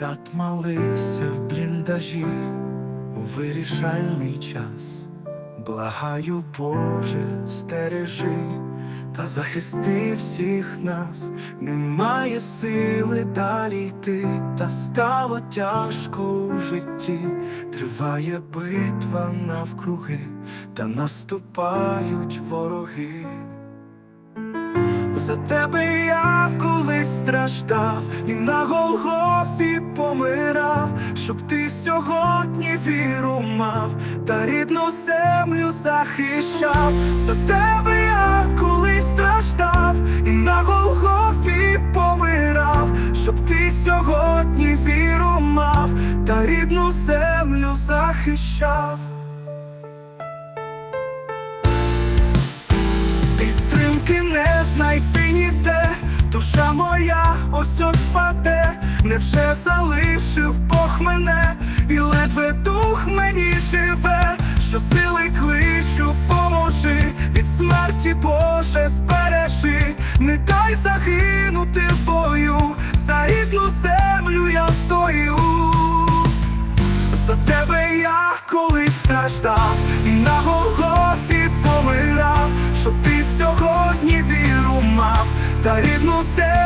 Солдат молився в бліндажі у вирішальний час. Благаю, Боже, стережи та захисти всіх нас. Немає сили далі йти, та стало тяжко у житті. Триває битва навкруги, та наступають вороги. За тебе я страждав і на Голгофі помирав, щоб ти сьогодні віру мав та рідну землю захищав. За тебе я колись страждав і на Голгофі помирав, щоб ти сьогодні віру мав та рідну землю захищав. Ось впаде, невже залишив Бог мене, і ледве дух мені живе, що сили кличу, поможи, від смерті Боже збережи, не дай загинути в бою, за рідну землю я стою. За тебе я колись страждав. І на Голгофі помирав, щоб ти сьогодні віру мав. Та рідну землю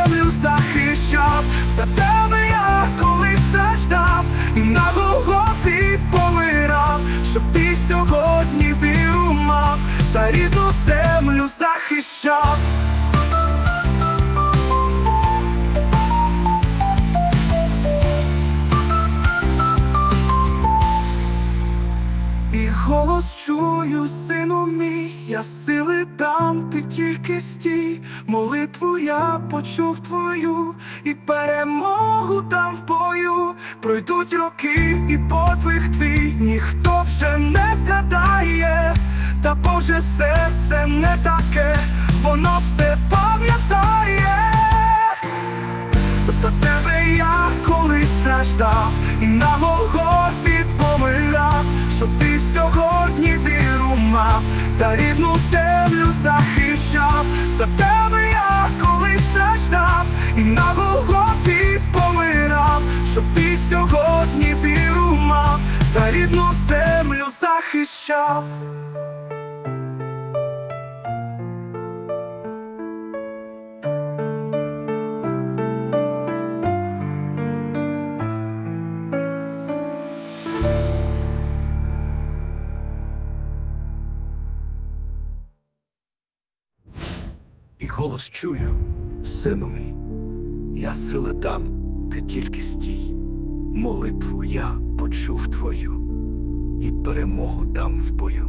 чую, сину мій, я сили дам, ти тільки стій, молитву я почув твою, і перемогу дам в бою. Пройдуть роки, і подвиг твій ніхто вже не згадає, та Боже серце не таке, воно все пам'ятає. За тебе я колись страждав і на Голгофі помирав, щоб ти сьогодні віру мав та рідну землю захищав. За тебе я колись страждав і на Голгофі помирав, щоб ти сьогодні віру мав та рідну землю захищав. голос чую, сину мій, я сили дам, ти тільки стій. Молитву я почув твою і перемогу дам в бою.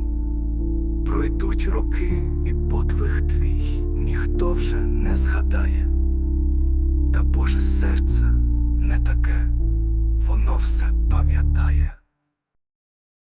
Пройдуть роки і подвиг твій ніхто вже не згадає. Та Боже